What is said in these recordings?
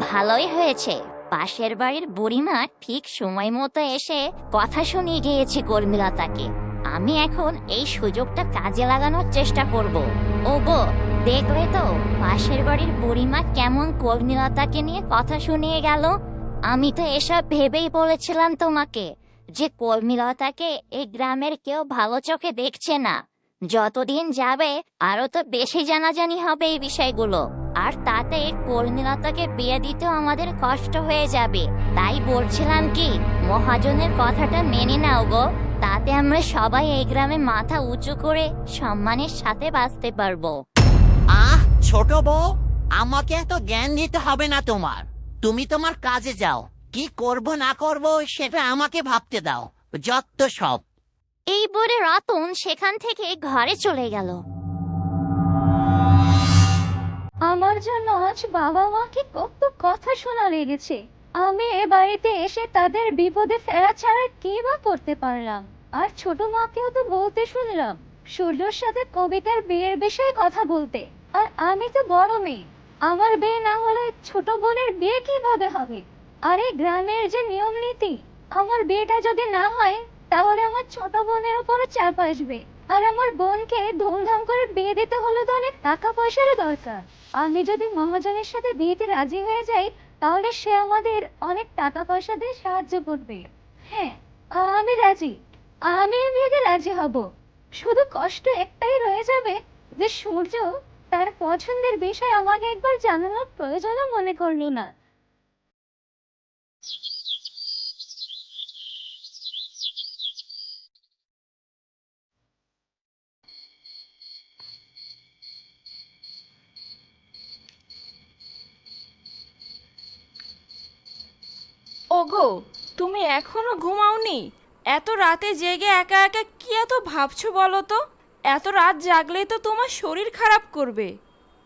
ভালোই হয়েছে। পাশের বাড়ির বুড়িমা ঠিক সময় মতো এসে কথা শুনিয়ে গিয়েছে কর্মীলতাকে আমি এখন এই সুযোগটা কাজে লাগানোর চেষ্টা করব। ও গো দেখলে তো, পাশের বাড়ির বুড়িমা কেমন কর্মীলতাকে নিয়ে কথা শুনিয়ে গেল। আমি তো এসব ভেবেই বলেছিলাম তোমাকে যে কর্মীলতাকে এই গ্রামের কেউ ভালো চোখে দেখছে না। যতদিন যাবে আরও তো বেশি জানাজানি হবে এই বিষয়গুলো। আর তাতে কর্মীলতাকে বিয়ে দিতেও আমাদের কষ্ট হয়ে যাবে। তাই বলছিলাম কি, মহাজনের কথাটা মেনে নাও গো। তাতে আমরা সবাই এই গ্রামে মাথা উঁচু করে সম্মানের সাথে বাঁচতে পারব। আহ, ছোট বউ, আমাকে এত জ্ঞান দিতে হবে না তোমার। তুমি তোমার কাজে যাও। কি করব না করব সেটা আমাকে ভাবতে দাও। যত সব। এই বলে রতন সেখান থেকে ঘরে চলে গেল। আমার জন্য আজ বাবা মাকে কত কথা শোনা লেগেছে। আমি এ বাড়িতে এসে তাদের বিপদে ফেরা ছাড়া কি বা করতে পারলাম? আর ছোট মাকেও তো বলতে শুনলাম সূর্যর সাথে কবিতার বিয়ের বিষয়ে কথা বলতে। আর আমি তো বড় মেয়ে। আমার বিয়ে না হলে ছোট বোনের বিয়ে কীভাবে হবে? আরে গ্রামের যে নিয়ম নীতি, আমার বিয়েটা যদি না হয়, তাহলে আমার ছোট বোনের উপরে চাপ আসবে। আর আমার বোনকে ধুমধাম করে বিয়ে দিতে হলে তো অনেক টাকা পয়সারও দরকার। আমি যদি মহাজনের সাথে বিয়েতে রাজি হয়ে যাই, তাহলে সে আমাদের অনেক টাকা পয়সা দিয়ে সাহায্য করবে। হ্যাঁ আমি রাজি। আমি বিয়েতে রাজি হব। শুধু কষ্ট একটাই রয়ে যাবে যে সূর্য তার পছন্দের বিষয় আমাকে একবার জানানোর প্রয়োজনও মনে করল না। ওগো, তুমি এখনও ঘুমাওনি? এত রাতে জেগে একা একা কি এত ভাবছ বলো তো? এত রাত জাগলেই তো তোমার শরীর খারাপ করবে।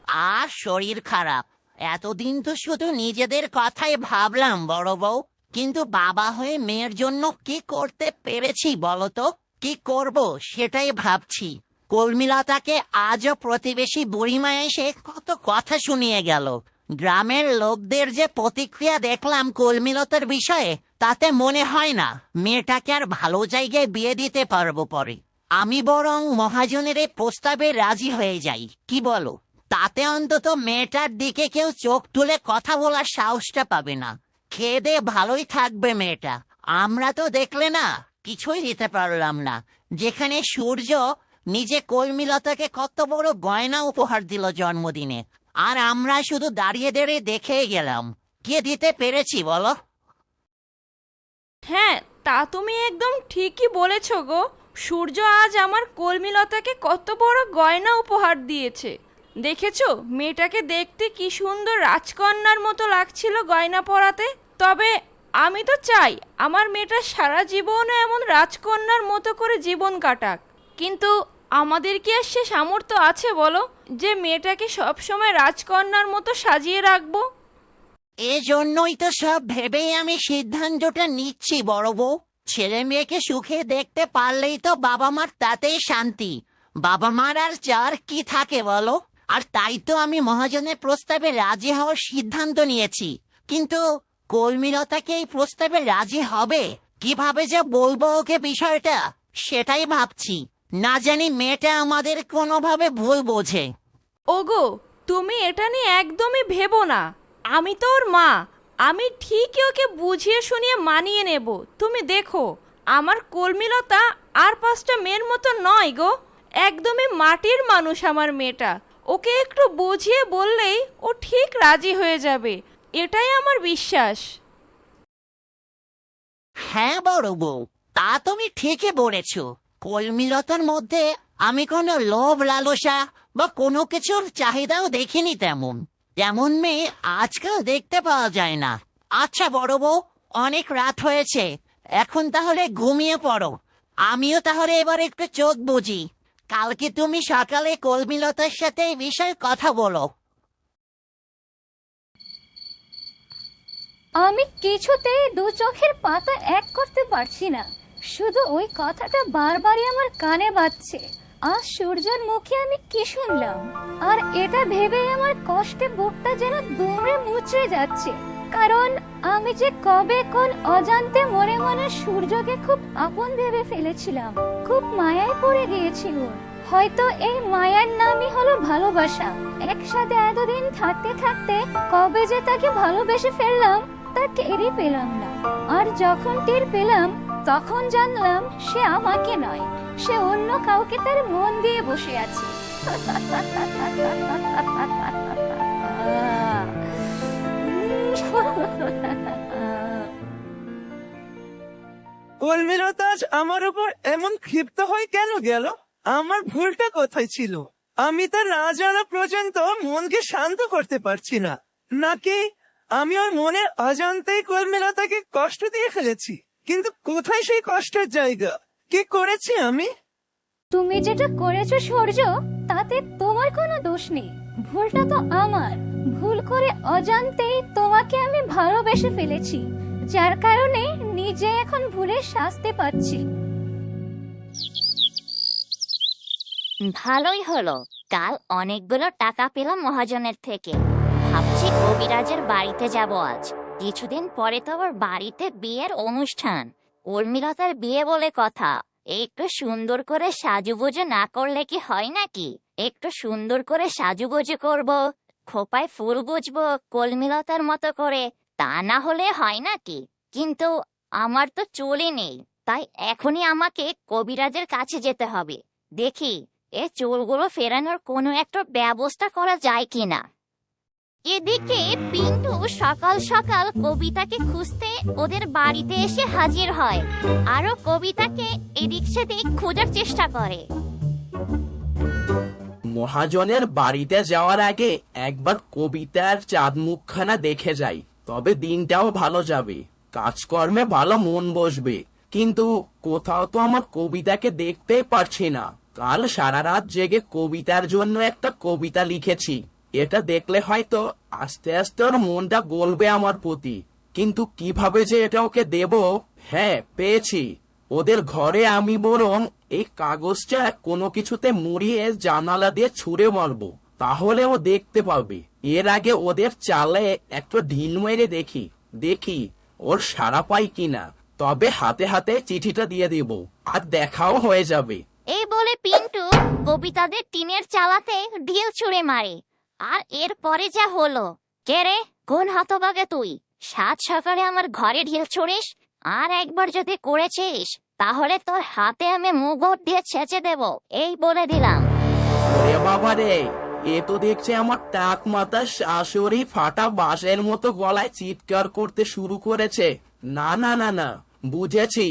আর শরীর খারাপ। এতদিন তো শুধু নিজেদের কথাই ভাবলাম, বড় বউ। কিন্তু বাবা হয়ে মেয়ের জন্য কি করতে পেরেছি বলতো কি করব সেটাই ভাবছি। কর্মীলতাকে আজও প্রতিবেশী বুড়িমা এসে কত কথা শুনিয়ে গেল। গ্রামের লোকদের যে প্রতিক্রিয়া দেখলাম কর্মীলতার বিষয়ে, তাতে মনে হয় না, মেয়েটাকে আর ভালো জায়গায় বিয়ে দিতে পারব পরে। আমি বরং মহাজনের এই প্রস্তাবে রাজি হয়ে যাই। কি বলো? তাতে অন্তত মেয়েটার দিকে কেউ চোখ তুলে কথা বলার সাহসটা পাবে না। খেদে ভালোই থাকবে মেয়েটা। আমরা তো দেখলে না, কিছুই দিতে পারলাম না। যেখানে সূর্য নিজে কর্মীলতাকে কত বড় গয়না উপহার দিল জন্মদিনে। আর আমরা শুধু দাঁড়িয়ে দাঁড়িয়ে দেখে গেলাম। কে দিতে পেরেছি, বলো? হ্যাঁ তা তুমি একদম ঠিকই বলেছ গো। সূর্য আজ আমার কর্মীলতাকে কত বড় গয়না উপহার দিয়েছে। দেখেছ? মেয়েটাকে দেখতে কি সুন্দর রাজকন্যার মতো লাগছিল গয়না পরাতে। তবে আমি তো চাই আমার মেয়েটা সারা জীবনে এমন রাজকন্যার মতো করে জীবন কাটাক। কিন্তু আমাদের কি আর সে সামর্থ্য আছে বলো, যে মেয়েটাকে সবসময় রাজকন্যার মতো সাজিয়ে রাখব? এজন্যই তো সব ভেবেই আমি সিদ্ধান্তটা নিচ্ছি, বড় বউ। ছেলে মেয়েকে সুখে দেখতে পারলেই তো বাবা মার তাতেই শান্তি। বাবা মার আর চার কি থাকে বলো? আর তাই তো আমি মহাজনের প্রস্তাবে রাজি হওয়ার সিদ্ধান্ত নিয়েছি। কিন্তু কর্মীলতাকে এই প্রস্তাবে রাজি হবে? কীভাবে যে বলব ওকে বিষয়টা? সেটাই ভাবছি। না জানি মেয়েটা আমাদের কোনোভাবে ভুল বোঝে। ওগো, তুমি এটা নিয়ে একদমই ভেবো না। আমি তো ওর মা। আমি ঠিকই ওকে বুঝিয়ে শুনিয়ে মানিয়ে নেব। তুমি দেখো, আমার কর্মীলতা আর পাঁচটা মেয়ের মতো নয় গো। একদমই মাটির মানুষ আমার মেয়েটা। ওকে একটু বুঝিয়ে বললেই ও ঠিক রাজি হয়ে যাবে। এটাই আমার বিশ্বাস। হ্যাঁ বড় বউ, তা তুমি ঠিকই বলেছ। কর্মীলতার মধ্যে আমি কোনো লোভ লালসা বা কোনো কিছুর চাহিদাও দেখিনি তেমন। তেমন মেয়ে আজকাল দেখতে পাওয়া যায় না। আচ্ছা বড় বউ, অনেক রাত হয়েছে। এখন তাহলে ঘুমিয়ে পড়ো। আমিও তাহলে এবার একটু চোখ বুঝি কালকে তুমি সকালে কলমিলতার সাথে এই বিষয়ে কথা বলো। আমি কিছুতেই দু চোখের পাতা এক করতে পারছি না। শুধু ওই কথাটা বারবারই আমার কানে বাজছে। আজ সূর্যের মুখে আমি কি শুনলাম? আর এটা ভেবেই আমার কষ্টে বুকটা যেন দুমড়ে মুচড়ে যাচ্ছে। কারণ আমি যে কবে কোন অজান্তে মনে মনে সূর্যকে খুব আপন ভেবে ফেলেছিলাম। খুব মায়ায় পড়ে গিয়েছি ওর হয়তো এই মায়ার নামই হলো ভালোবাসা। একসাথে এতদিন থাকতে থাকতে কবে যে তাকে ভালোবেসে ফেললাম, তা টেরই পেলাম না। আর যখন টের পেলাম, তখন জানলাম সে আমাকে নয়। সে অন্য কাউকে তার মন দিয়ে বসে আছে। উর্মিলতা আজ আমার উপর এমন ক্ষিপ্ত হয়ে কেন গেল? আমার ভুলটা কোথায় ছিল? আমি তার না জানা পর্যন্ত মনকে শান্ত করতে পারছি না। নাকি আমি ওর মনের অজান্তেই কর্মীলতাকে কষ্ট দিয়ে ফেলেছি? কিন্তু কোথায় সেই কষ্টের জায়গা? কি করেছি আমি? তুমি যেটা করেছ সূর্য তাতে তোমার কোনো দোষ নেই। ভুলটা তো আমার। ভুল করে অজান্তেই তোমাকে আমি ভালোবেসে ফেলেছি যার কারণে নিজে এখন ভুলে শাস্তি পাচ্ছি। ভালোই হলো। কাল অনেকগুলো টাকা পেলাম মহাজনের থেকে। ভাবছি কবিরাজের বাড়িতে যাব আজ। কিছুদিন পরে তো আবার বাড়িতে বিয়ের অনুষ্ঠান। উর্মিলতার বিয়ে বলে কথা। একটু সুন্দর করে সাজুগুজু না করলে কি হয় নাকি? একটু সুন্দর করে সাজুগুজু করব, খোপায় ফুল গুজবো কলমিলতার মতো করে, তা না হলে হয় নাকি? কিন্তু আমার তো চুলই নেই, তাই এখনই আমাকে কবিরাজের কাছে যেতে হবে। দেখি, এ চুলগুলো ফেরানোর কোনো একটা ব্যবস্থা করা যায় কিনা? এদিকে পিন্টু সকাল সকাল কবিতাকে খুঁজতে ওদের বাড়িতে এসে হাজির হয়। আরও কবিতাকে এদিক সেদিক খোঁজার চেষ্টা করে। মহাজনের বাড়িতে যাওয়ার আগে একবার কবিতার চাঁদ মুখখানা দেখে যাই। তবে দিনটাও ভালো যাবে। কাজকর্মে ভালো মন বসবে। কিন্তু কোথাও তো আমার কবিতাকে দেখতেই পারছি না। কাল সারা রাত জেগে কবিতার জন্য একটা কবিতা লিখেছি। এটা দেখলে হয়তো আস্তে আস্তে ওর মনটা গলবে আমার প্রতি। কিন্তু কীভাবে যে এটা ওকে দেব? হ্যাঁ পেয়েছি। ওদের ঘরে আমি বরং এই কাগজটা কোনো কিছুতে মুড়িয়ে জানালা দিয়ে ছুঁড়ে মারবো। তাহলে ও দেখতে পাবে। এর আগে ওদের চালে একটা ঢিল মেরে দেখি। দেখি ওর সারা পাই কিনা। তবে হাতে হাতে চিঠিটা দিয়ে দেব। আর দেখাও হয়ে যাবে। এই বলে পিন্টু কবিতাদের টিনের চালাতে ঢিল ছুঁড়ে মারে। আর এরপরে যা হলো, কে রে? কোন হতবাগে তুই? সাত সকালে আমার ঘরে ঢিল ছড়িস? আর একবার যদি করেছিস, তাহলে তোর হাতে আমি মুগট দিয়ে ছেঁচে দেব, এই বলে দিলাম। ওরে বাবা রে এ তো দেখছে আমার টাক মাথা শাশুড়ি ফাটা বাঁশের মতো গলায় চিৎকার করতে শুরু করেছে। না না না না, বুঝেছি।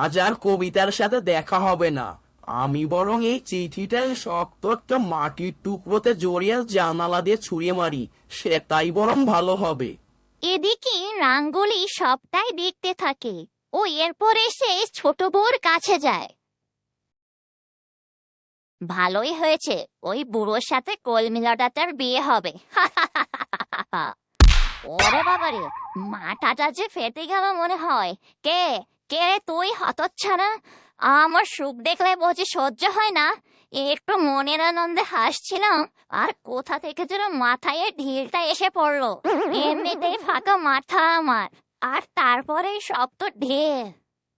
আজ আর কবিতার সাথে দেখা হবে না। আমি বরং এই চিঠিটা শক্ত একটা মাটির টুকরোতে জড়িয়ে জানালা দিয়ে ছুঁড়ে মারি। সেটাই বরং ভালো হবে। এদিকে রাঙ্গুলি সবটাই দেখতে থাকে। ও এরপর এসে ছোট বউর কাছে যায়। ভালোই হয়েছে, ওই বুড়োর সাথে কলমিলাটাটার বিয়ে হবে। ওরে বাবারে, মাথাটা যে ফেটে গেল মনে হয়। কে? কে তুই, হতচ্ছাড়া? আমার সুখ দেখলে বুঝি সহ্য হয় না। একটু মনের আনন্দে হাসছিলাম, আর কোথা থেকে যেন মাথায় ঢিলটা এসে পড়ল। এমনিতেই ফাঁকা মাথা আমার, আর তারপরে তো ঢের।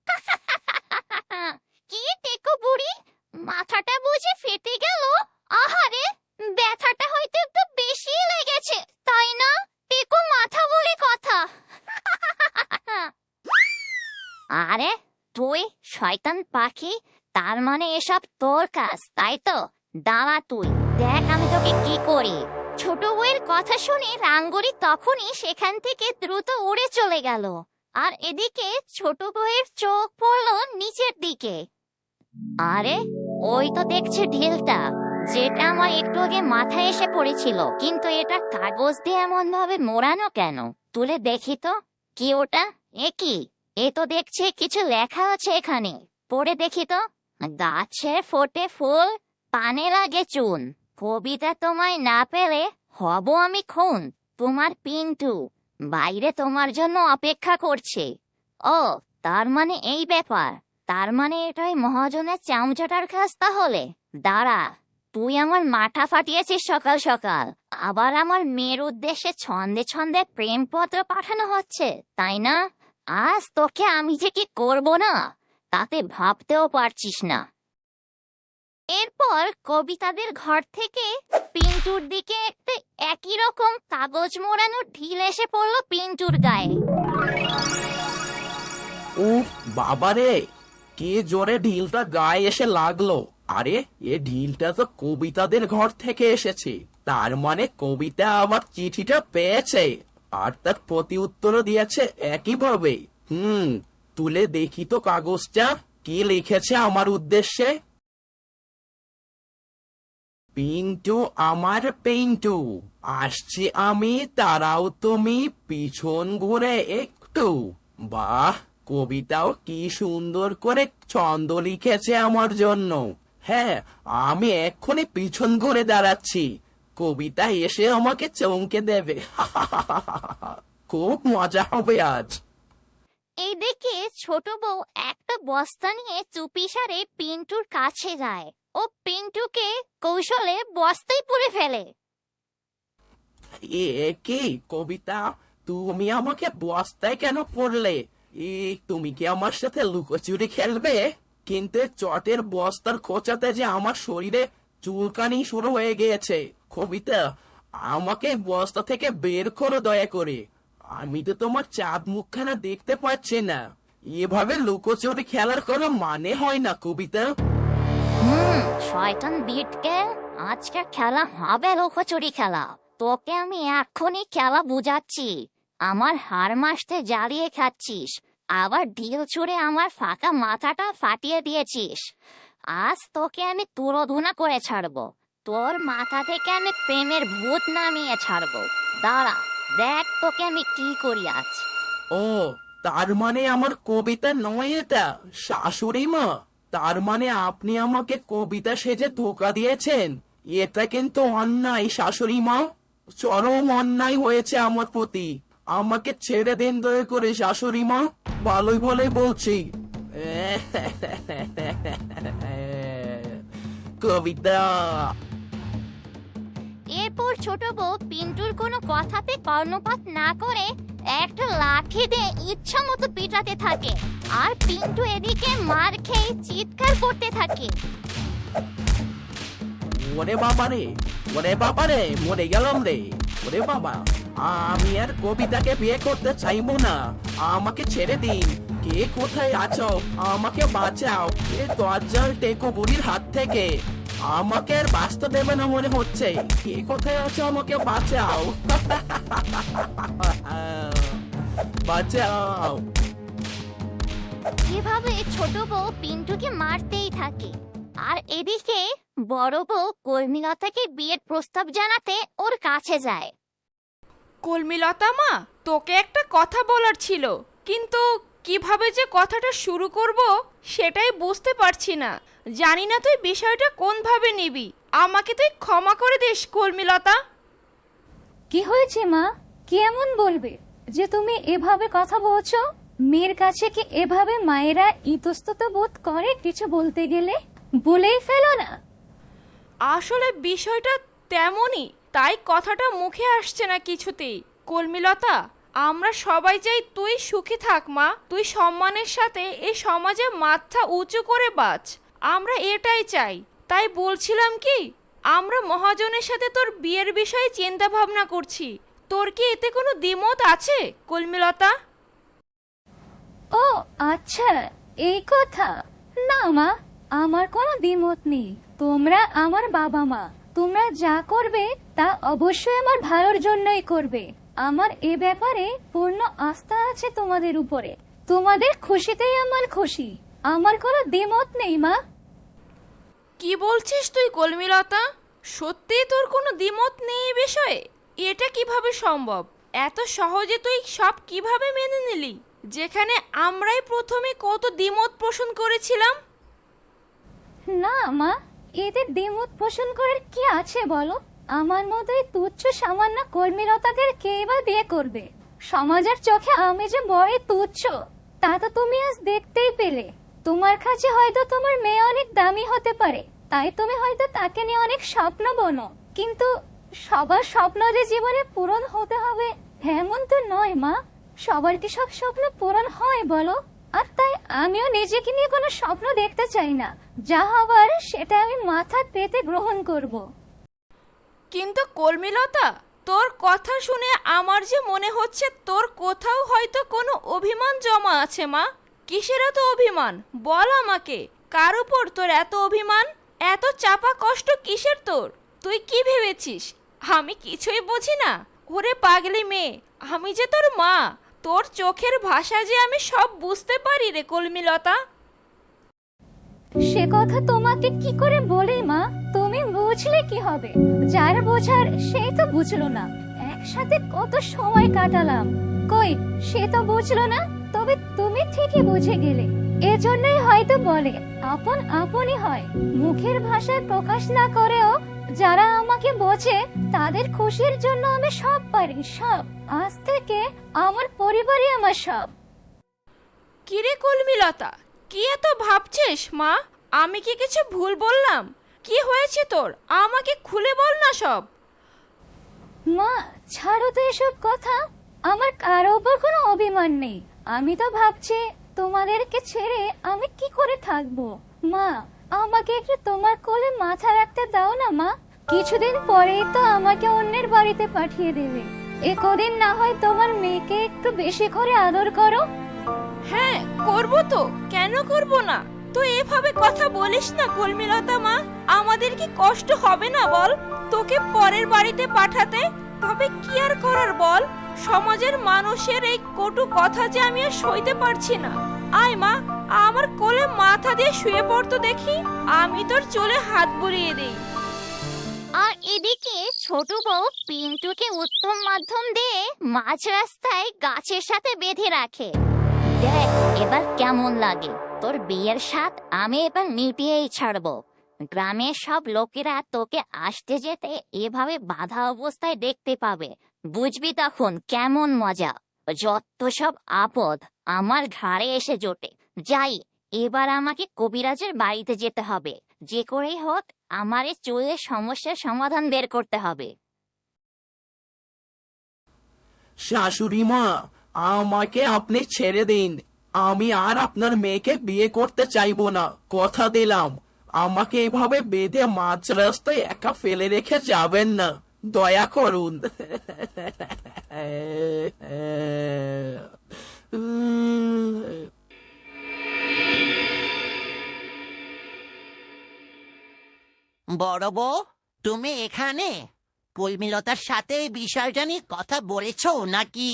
কি টেকো বুড়ি, মাথাটা বুঝে ফেটে গেল? আহারে, ব্যথাটা হয়তো একটু বেশি লেগেছে, তাই না? টেকো মাথা বলে কথা। আরে তুই শয়তান পাখি? তার মানে এসব তোর কাজ, তাই তো? দাঁড়া তুই, দেখ আমি তোকে কি করি। ছোট বউয়ের কথা শুনে রাঙ্গুরি তখনই সেখান থেকে দ্রুত উড়ে চলে গেল। আর এদিকে ছোট বউয়ের চোখ পড়ল নিচের দিকে। আরে, ওই তো দেখছে ঢিলটা। যেটা আমার একটু আগে মাথায় এসে পড়েছিল। কিন্তু এটা কাগজ দিয়ে এমন ভাবে মোড়ানো কেন? তুলে দেখি তো। কি ওটা? এ কি? এ তো দেখছি কিছু লেখা আছে এখানে। পড়ে দেখি তো। গাছে ফোটে ফুল পানে লাগে চুন। কবিতা তোমায় না পেলে হব আমি খুন। তোমার পিন্টু বাইরে তোমার জন্য অপেক্ষা করছে। ও, তার মানে এই ব্যাপার। তার মানে এটাই মহাজনের চামচাটার কাজ তাহলে। দাঁড়া, তুই আমার মাথা ফাটিয়েছিস সকাল সকাল। আবার আমার মেয়ের উদ্দেশ্যে ছন্দে ছন্দে প্রেমপত্র পাঠানো হচ্ছে, তাই না? আজ তোকে আমি যে কি করব না, তাতে ভাবতেও পারছিস না। এরপর কবিতাদের ঘর থেকে পিন্টুর দিকে একটা একই রকম কাগজ মোড়ানো ঢিল এসে পড়ল পিন্টুর গায়ে। উফ বাবারে কে জোরে ঢিলটা গায়ে এসে লাগল। আরে, এ ঢিলটা তো কবিতাদের ঘর থেকে এসেছে। তার মানে কবিতা আমার চিঠিটা পেয়েছে। আর তার প্রতি উত্তরও দিয়েছে একইভাবে হুম। তুলে দেখি তো কাগজটা কি লিখেছে আমার উদ্দেশ্যে? পিন্টু আমার পিন্টু আসছি আমি তারাও তুমি পিছন ঘুরে একটু। বাহ কবিতাও কি সুন্দর করে ছন্দ লিখেছে আমার জন্য। হ্যাঁ আমি এক্ষুনি পিছন ঘুরে দাঁড়াচ্ছি। কবিতা এসে আমাকে চমকে দেবে। খুব মজা হবে আজ। এইদিকে ছোট বউ একটা বস্তা নিয়ে চুপিসারে পিন্টুর কাছে যায়। ও পিন্টুকে কৌশলে বস্তায় পুরে ফেলে। এ কি কবিতা? তুমি আমাকে বস্তায় কেন পড়লে এ তুমি কি আমার সাথে লুকোচুরি খেলবে? কিন্তু চটের বস্তার খোঁচাতে যে আমার শরীরে চুলকানি শুরু হয়ে গিয়েছে। কবিতা, আমাকে বস্তা থেকে বের করো দয়া করে। আমি তো তোমার চাঁদ মুখখানা দেখতে পাচ্ছি না। এভাবে লুকোচুরি খেলার কোনো মানে হয় না, কবিতা। হুম, শয়তান বিটকে আজকে খেলা হবে লুকোচুরি খেলা। তোকে আমি এক্ষুনি খেলা বুঝাচ্ছি। আমার হার মাসতে জ্বালিয়ে খাচ্ছিস। আবার ঢিল ছুঁড়ে আমার ফাঁকা মাথাটা ফাটিয়ে দিয়েছিস। আজ তোকে আমি তুলোধুনা করে ছাড়বো। তোর মাথা থেকে আমি প্রেমের ভূত নামিয়ে ছাড়বো। দাঁড়া, দেখ তোকে আমি কি করি আজ। ও, তার মানে আমার কবিতা নয় এটা শাশুড়ি মা তার মানে আপনি আমাকে কবিতা সেজে ধোকা দিয়েছেন। এটা কিন্তু অন্যায় শাশুড়ি মা চরম অন্যায় হয়েছে আমার প্রতি। আমাকে ছেড়ে দিন দয়া করে শাশুড়ি মা ভালোই ভালোই বলছি। কবিতা। এরপর ছোট বউ পিন্টুর কোনো কথাতে কর্ণপাত না করে একটা লাঠি দিয়ে ইচ্ছা মতো পিটাতে থাকে। আর পিন্টু এদিকে মার খেয়ে চিৎকার করতে থাকে। ওরে বাবা রে, ওরে বাবা রে, মরে গেলাম রে। ওরে বাবা, আমি আর কবিতাকে বিয়ে করতে চাইব না। আমাকে ছেড়ে দিন। কে কোথায় আছো? আমাকে বাঁচাও। এ দরজাল টেকো বুড়ির হাত থেকে। আমাকে আর বাঁচতে দেবে না মনে হচ্ছে। কে কোথায় আছো আমাকে বাঁচাও? বাঁচাও। এভাবে ছোট বউ পিন্টুকে মারতেই থাকে। আর এদিকে বড় বউ কর্মীলতাকে বিয়ের প্রস্তাব জানাতে ওর কাছে যায়। কলমিলতা মা তোকে একটা কথা বলার ছিল। কিন্তু কীভাবে যে কথাটা শুরু করব সেটাই বুঝতে পারছি না। জানি না তুই বিষয়টা কোনভাবে নিবি। আমাকে তুই ক্ষমা করে দিস কলমিলতা কি হয়েছে মা? কি এমন বলবে? যে তুমি এভাবে কথা বলছো? মেয়ের কাছে কি এভাবে মায়েরা ইতস্তত বোধ করে কিছু বলতে গেলে? বলেই ফেলো না। আসলে বিষয়টা তেমনই তাই কথাটা মুখে আসছে না কিছুতেই। কলমিলতা আমরা সবাই চাই তুই সুখী থাক মা। তুই সম্মানের সাথে এই সমাজে মাথা উঁচু করে বাঁচ। আমরা এটাই চাই। তাই বলছিলাম কি, আমরা মহাজনের সাথে তোর বিয়ের বিষয়ে চিন্তা ভাবনা করছি। তোর কি এতে কোনো দ্বিমত আছে, কলমিলতা? ও আচ্ছা এই কথা। না মা, আমার কোনো দ্বিমত নেই। তোমরা আমার বাবা মা। তোমরা যা করবে, তা অবশ্যই আমার ভালোর জন্যই করবে। আমার এ ব্যাপারে পূর্ণ আস্থা আছে তোমাদের উপরে। তোমাদের খুশিতেই আমার খুশি। আমার কোনো দ্বিমত নেই মা। কি বলছিস তুই কলমিলতা সত্যি তোর কোনো দ্বিমত নেই এ বিষয়ে? এটা কীভাবে সম্ভব? এত সহজে তুই সব কীভাবে মেনে নিলি? যেখানে আমরাই প্রথমে কত দ্বিমত পোষণ করেছিলাম? না মা এতে দ্বিমত পোষণ করার কি আছে বলো? আমার মতোই তুচ্ছ সামান্য কর্মীরতাদের কে বা বিয়ে করবে? সমাজের চোখে আমি যে বড়ই তুচ্ছ তা তো তুমি আজ দেখতেই পেলে। তোমার কাছে হয়তো তোমার মেয়ে অনেক দামি হতে পারে। তাই তুমি হয়তো তাকে নিয়ে অনেক স্বপ্ন বনো। কিন্তু সবার স্বপ্ন যে জীবনে পূরণ হতে হবে, এমন তো নয় মা। সবার কি সব স্বপ্ন পূরণ হয় বলো? আর তাই আমিও নিজেকে নিয়ে কোনো স্বপ্ন দেখতে চাই না। যা হবার সেটা আমি মাথা পেতে গ্রহণ করব। কিন্তু কলমিলতা তোর কথা শুনে আমার যে মনে হচ্ছে তোর কোথাও হয়তো কোনো অভিমান জমা আছে মা। কিসের এত অভিমান? বল আমাকে। কার উপর তোর এত অভিমান? এত চাপা কষ্ট কিসের তোর? তুই কি ভেবেছিস? আমি কিছুই বুঝি না। ওরে পাগলি মেয়ে, আমি যে তোর মা, তোর চোখের ভাষা যে আমি সব বুঝতে পারি রে কলমিলতা। সে কথা তোমাকে কি করে বলি মা? তুমি বুঝলে কি হবে? যার বোঝার সেই তো বুঝলো না। একসাথে কত সময় কাটালাম। কই, সে তো বুঝলো না? তবে তুমি ঠিকই বুঝে গেলে। এজন্যই হয়তো বলে আপন আপনই হয়। মুখের ভাষায় প্রকাশ না করেও যারা আমাকে বোঝে তাদের খুশির জন্য আমি সব পারি সব। আজ থেকে আমার পরিবারই আমার সব। কিরে কলমিলতা কি এত ভাবছিস মা? আমি কি কিছু ভুল বললাম? কি হয়েছে তোর? আমাকে খুলে বল না সব। মা ছাড়ো তো এসব কথা। আমার কারও উপর কোনো অভিমান নেই। আমি তো ভাবছি তোমাদেরকে ছেড়ে আমি কি করে থাকব? মা, আমাকে একটু তোমার কোলে মাথা রাখতে দাও না, মা। কিছুদিন পরেই তো আমাকে অন্যের বাড়িতে পাঠিয়ে দেবে। এ কদিন না হয় তোমার মেয়েকে একটু বেশি করে আদর করো। হ্যাঁ করব তো। কেন করব না? তুই এভাবে কথা বলিস না, কলমিলতা মা। আমাদের কি কষ্ট হবে না বল? তোকে পরের বাড়িতে পাঠাতে? তবে কি আর করার বল? সমাজের মানুষের এই কটু কথা যে আমি আর সইতে পারছি না। আয় মা, আমার কোলে মাথা দিয়ে শুয়ে পড়তো দেখি, আমি তোর চলে হাত বুলিয়ে দেই। আর এদিকে ছোট বউ পিন্টুকে উত্তম মাধ্যম দিয়ে মাঝ রাস্তায় গাছের সাথে বেঁধে রাখে। দেখ, এবার কেমন লাগে। তোর বিয়ের স্বাদ আমি এবার মিটিয়েই ছাড়বো। গ্রামের সব লোকেরা তোকে আসতে যেতে এভাবে বাধা অবস্থায় দেখতে পাবে। বুঝবি তখন কেমন মজা। যত সব আপদ আমার ঘাড়ে এসে জোটে। যাই, এবার আমাকে কবিরাজের বাড়িতে যেতে হবে। যে করেই হোক, আমার এই চুলের সমস্যার সমাধান বের করতে হবে। শাশুড়ি মা, আমাকে আপনি ছেড়ে দিন। আমি আর আপনার মেয়েকে বিয়ে করতে চাইব না। কথা দিলাম। আমাকে এভাবে বেঁধে মাঝ রাস্তায় একা ফেলে রেখে যাবেন না। দয়া করুন। বড় বউ তুমি এখানে? কলমিলতার সাথে এই বিষয়টা নিয়ে কথা বলেছ নাকি?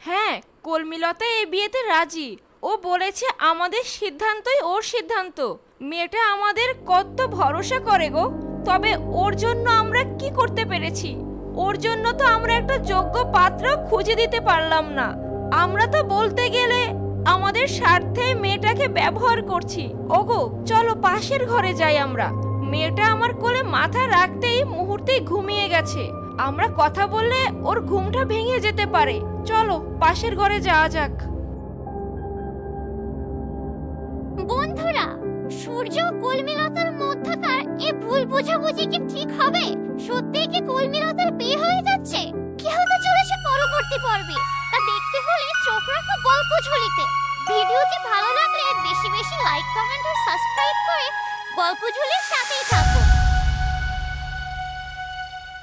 হ্যাঁ কলমিলতা এই বিয়েতে রাজি। ও বলেছে, আমাদের সিদ্ধান্তই ওর সিদ্ধান্ত। মেয়েটা আমাদের কত ভরসা করে গো। তবে ওর জন্য আমরা কি করতে পেরেছি? ওর জন্য তো আমরা একটা যোগ্য পাত্র খুঁজে দিতে পারলাম না। আমরা তো বলতে গেলে আমাদের স্বার্থে মেয়েটাকে ব্যবহার করছি। ওগো, চলো পাশের ঘরে যাই আমরা। মেয়েটা আমার কোলে মাথা রাখতেই মুহূর্তেই ঘুমিয়ে গেছে। আমরা কথা বললে ওর ঘুমটা ভেঙে যেতে পারে। চলো, পাশের ঘরে যাওয়া যাক। সূর্য কলমিলতার মধ্যকার এ ভুল বোঝাবুঝি কি ঠিক হবে? সত্যি কি কলমিলতার বিয়ে হয়ে যাচ্ছে? কি হতে চলেছে পরবর্তী পর্বে? তা দেখতে হলে চোখ রাখো গল্প ঝুলিতে। ভিডিওটি ভালো লাগলে বেশি বেশি লাইক কমেন্ট আর সাবস্ক্রাইব করে গল্প ঝুলির সাথেই থাকো।